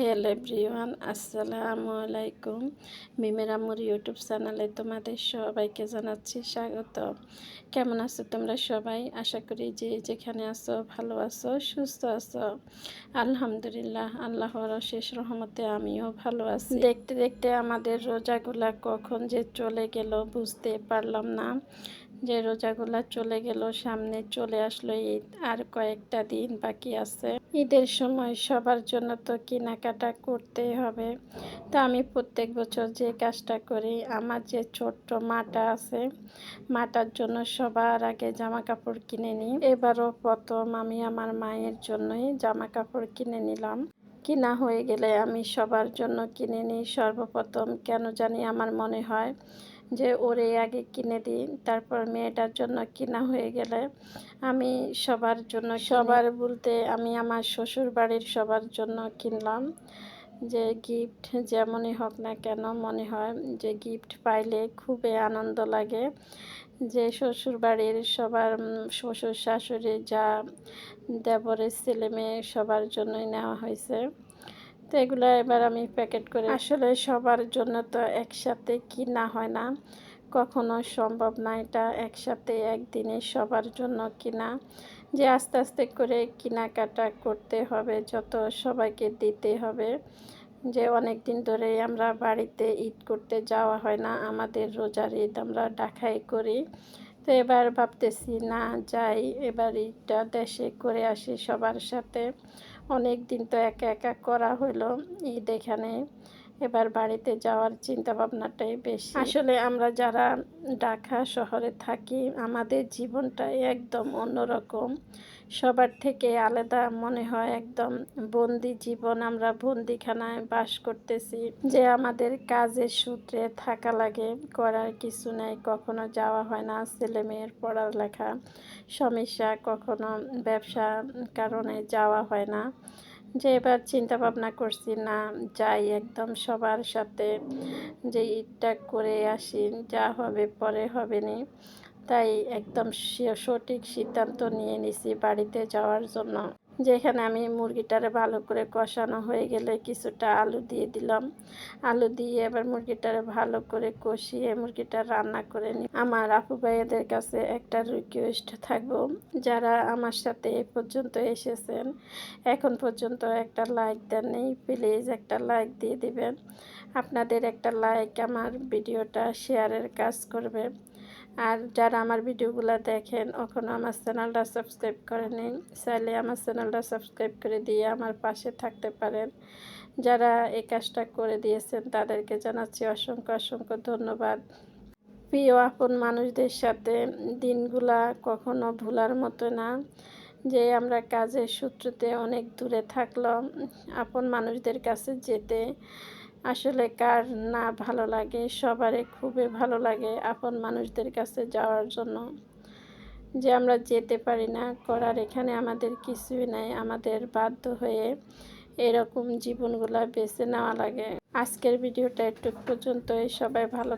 Hello everyone, আসসালামু আলাইকুম। মিমের আমুর ইউটিউব চ্যানেলে তোমাদের সবাইকে জানাচ্ছি স্বাগত। কেমন আছো তোমরা সবাই? আশা করি যে যেখানে আছো ভালো আছো, সুস্থ আছো। আলহামদুলিল্লাহ, আল্লাহর শেষ রহমতে আমিও ভালো আছি। দেখতে দেখতে আমাদের রোজাগুলা কখন যে চলে গেল বুঝতে পারলাম না। যে রোজাগুলা চলে গেল, সামনে চলে আসলো ঈদ। আর কয়েকটা দিন বাকি আছে। ঈদের সময় সবার জন্য তো কেনাকাটা করতেই হবে। তো আমি প্রত্যেক বছর যে কাজটা করি, আমার যে ছোট্ট মাটা আছে, মাটার জন্য সবার আগে জামা কাপড় কিনে নিই। এবারও প্রথম আমি আমার মায়ের জন্যই জামা কাপড় কিনে নিলাম। কিনা হয়ে গেলে আমি সবার জন্য কিনে নিই সর্বপ্রথম কেন জানি আমার মনে হয় যে ওরে আগে কিনে দিই, তারপর মেয়েটার জন্য কিনা হয়ে গেলে আমি সবার জন্য সবার বলতে আমি আমার শ্বশুর বাড়ির সবার জন্য কিনলাম যে গিফট যেমনই হোক না কেন মনে হয় যে গিফট পাইলে খুবই আনন্দ লাগে। যে শ্বশুর বাড়ির সবার শ্বশুর শাশুড়ি যা দেবরের ছেলে মেয়ে সবার জন্যই নেওয়া হয়েছে। তো এগুলো এবার আমি প্যাকেট করে আসলে সবার জন্য তো একসাথে কিনা হয় না। কখনো সম্ভব না এটা একসাথে একদিনে সবার জন্য কিনা। যে আস্তে আস্তে করে কেনাকাটা করতে হবে, যত সবাইকে দিতে হবে। যে অনেক দিন ধরেই আমরা বাড়িতে ঈদ করতে যাওয়া হয় না, আমাদের রোজার ঈদ আমরা ডাকাই করি। তো এবার ভাবতেছি, না, যাই, এবার ঈদটা দেশে করে আসি সবার সাথে। অনেক দিন তো একা একা করা হলো ঈদ এখানে। এবার বাড়িতে যাওয়ার চিন্তা ভাবনাটাই বেশি। আসলে আমরা যারা ঢাকা শহরে থাকি, আমাদের জীবনটাই একদম অন্যরকম। সবার থেকে আলাদা মনে হয় একদম বন্দি জীবন। আমরা বন্দিখানায় বাস করতেছি, যে আমাদের কাজের সূত্রে থাকা লাগে। করার কিছু নেই, কখনো যাওয়া হয় না, ছেলে মেয়ের পড়ালেখা, সমস্যা, কখনো ব্যবসা কারণে যাওয়া হয় না। যে এবার চিন্তা ভাবনা করছি, না, যাই একদম সবার সাথে যে ঈদটা করে আসি, যা হবে পরে হবে নি। তাই একদম সঠিক সিদ্ধান্ত নিয়ে নিছি বাড়িতে যাওয়ার জন্য। যেখানে আমি মুরগিটারে ভালো করে কষানো হয়ে গেলে কিছুটা আলু দিয়ে দিলাম। আলু দিয়ে এবার মুরগিটারে ভালো করে কষিয়ে মুরগিটা রান্না করে নিই আমার আপু ভাইয়াদের কাছে একটা রিকোয়েস্ট থাকব। যারা আমার সাথে এ পর্যন্ত এসেছেন, এখন পর্যন্ত একটা লাইক দেন নেই প্লিজ একটা লাইক দিয়ে দিবেন। আপনাদের একটা লাইক আমার ভিডিওটা শেয়ারের কাজ করবে। আর যারা আমার ভিডিওগুলো দেখেন এখনও আমার চ্যানেলটা সাবস্ক্রাইব করেনি চাইলে আমার চ্যানেলটা সাবস্ক্রাইব করে দিয়ে আমার পাশে থাকতে পারেন। যারা এই কাজটা করে দিয়েছেন, তাদেরকে জানাচ্ছি অসংখ্য অসংখ্য ধন্যবাদ। প্রিয় আপন মানুষদের সাথে দিনগুলা কখনো ভুলার মতো না, যে আমরা কাজের সূত্রতে অনেক দূরে থাকলাম, আপন মানুষদের কাছে যেতে আসলে কার না ভালো লাগে, সবারই খুবই ভালো লাগে আপন মানুষদের কাছে যাওয়ার জন্য। যে আমরা যেতে পারি না, করার এখানে আমাদের কিছুই নাই, আমাদের বাধ্য হয়ে এরকম জীবনগুলা বেছে নেওয়া লাগে। আজকের ভিডিওটা একটু পর্যন্তই, সবাই ভালো